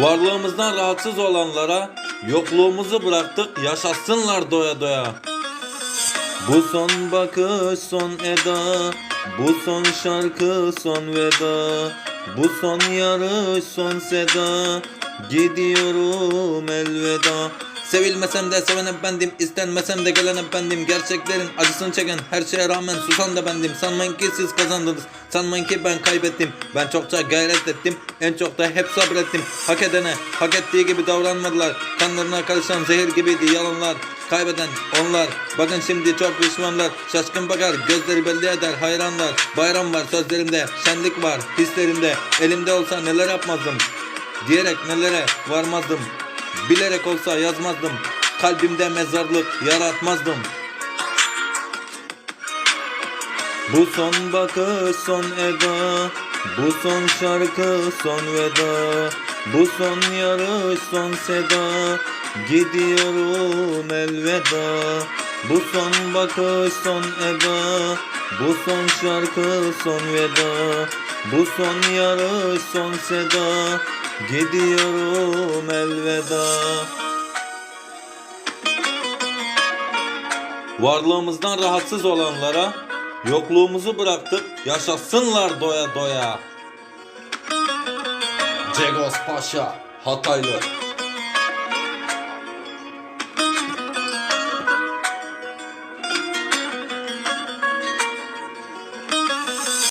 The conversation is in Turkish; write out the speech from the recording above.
Varlığımızdan rahatsız olanlara yokluğumuzu bıraktık yaşasınlar doya doya. Bu son bakış son eda Bu son şarkı son veda Bu son yarış son seda Gidiyorum elveda Sevilmesem de seven hep bendim istenmesem de gelen bendim Gerçeklerin acısını çeken her şeye rağmen susan da bendim. Sanmayın ki siz kazandınız Sanmayın ki ben kaybettim. Ben çokça gayret ettim En çok da hep sabrettim. Hak edene hak ettiği gibi davranmadılar. Kanlarına karışan zehir gibiydi yalanlar. Kaybeden onlar. Bakın şimdi çok pişmanlar. Şaşkın bakar gözleri belli eder hayranlar. Bayram var sözlerimde Şenlik var hislerimde. Elimde olsa neler yapmazdım Diyerek nelere varmazdım Bilerek olsa yazmazdım. Kalbimde mezarlık yaratmazdım. Bu son bakış son eda. Bu son şarkı son veda. Bu son yarış son seda. Gidiyorum elveda. Bu son bakış son eda. Bu son şarkı son veda. Bu son yarış son seda Gidiyorum elveda Varlığımızdan rahatsız olanlara yokluğumuzu bıraktık yaşasınlar doya doya. Cegos Paşa Hataylı